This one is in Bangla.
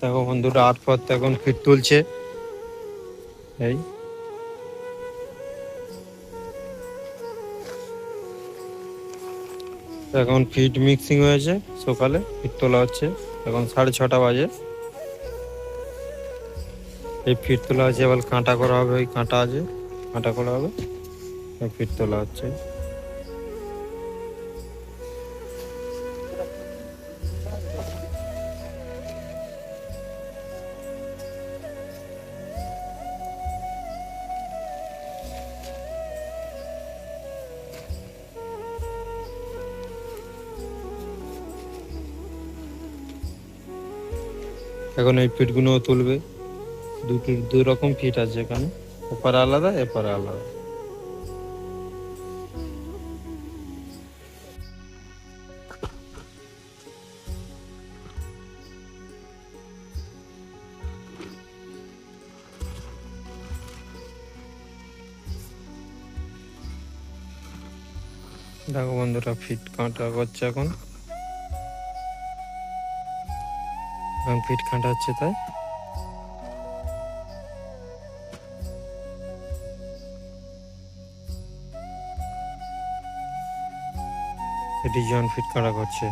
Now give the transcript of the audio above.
দেখো বন্ধুরা আট পর এখন ফিট তুলছে। এই। এখন ফিট মিক্সিং হয়েছে সকালে, ফিট তোলা হচ্ছে। এখন সাড়ে ছটা বাজে। এই ফিট তোলা আছে এবার কাঁটা করা হবে, ওই কাঁটা আছে, কাঁটা করা হবে ফিট তোলা হচ্ছে। এখন এই ফিটগুলো তুলবে। দুটো দু রকম ফিট আছে এখানে। ওপারে আলাদা, এপারে আলাদা। দেখো বন্ধুরা ফিট কাঁটা করছে এখন। এখন পিঠ কাঁটা হচ্ছে তাই। ডিজাইন ফিট কাটা করছে।